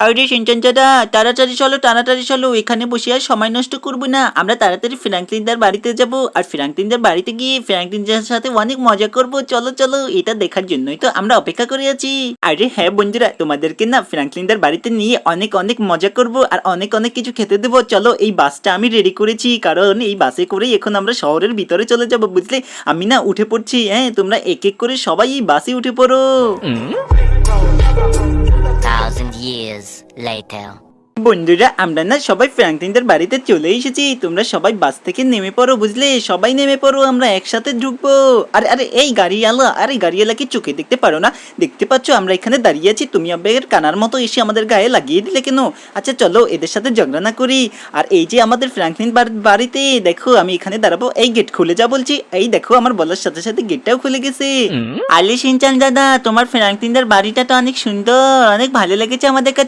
আরে সিনচান দাদা তাড়াতাড়ি চলো তাড়াতাড়ি চলো, এখানে বসে আর সময় নষ্ট করব না। আমরা তাড়াতাড়ি ফ্র্যাঙ্কলিনদার বাড়িতে যাব। আর ফ্র্যাঙ্কলিনদার বাড়িতে গিয়ে ফ্র্যাঙ্কলিনদার সাথে অনেক মজা করব। চলো চলো, এটা দেখার জন্যই তো আমরা অপেক্ষা করে আছি। আরে হ্যাঁ বন্ধুরা, তোমাদেরকে না ফ্র্যাঙ্কলিনদার বাড়িতে নিয়ে অনেক অনেক মজা করব আর অনেক অনেক কিছু খেতে দেবো। চলো, এই বাসটা আমি রেডি করেছি। কারণ এই বাসে করেই এখন আমরা শহরের ভিতরে চলে যাব, বুঝলে? আমি না উঠে পড়ছি হ্যাঁ? তোমরা এক এক করে সবাই এই বাসে উঠে পড়ো। Later. বন্ধুরা আমরা না সবাই ফ্র্যাঙ্কলিনদের বাড়িতে চলে এসেছি। তোমরা সবাই বাস থেকে নেমে পড়ো বুঝলে? সবাই নেমে পড়ো আমরা একসাথে ঢুকবো। আরে আরে এই গাড়িওয়ালা আরে গাড়িওয়ালা কি চোখে দেখতে পারো না। দেখতে পাচ্ছ আমরা এখানে দাঁড়িয়ে আছি। তুমি আবের কানার মতো এসে আমাদের গায়ে লাগিয়ে দিলে কেন? আচ্ছা চলো এদের সাথে ঝগড়া না করি। আর এই যে আমাদের ফ্র্যাঙ্কলিন বাড়িতে দেখো আমি এখানে দাঁড়াবো। এই গেট খুলে যা বলছি। এই দেখো আমার বলার সাথে সাথে গেটটাও খুলে গেছে। আলি সিনচান দাদা তোমার ফ্র্যাঙ্কলিনদের বাড়িটা তো অনেক সুন্দর অনেক ভালো লেগেছে আমাদের কাছে।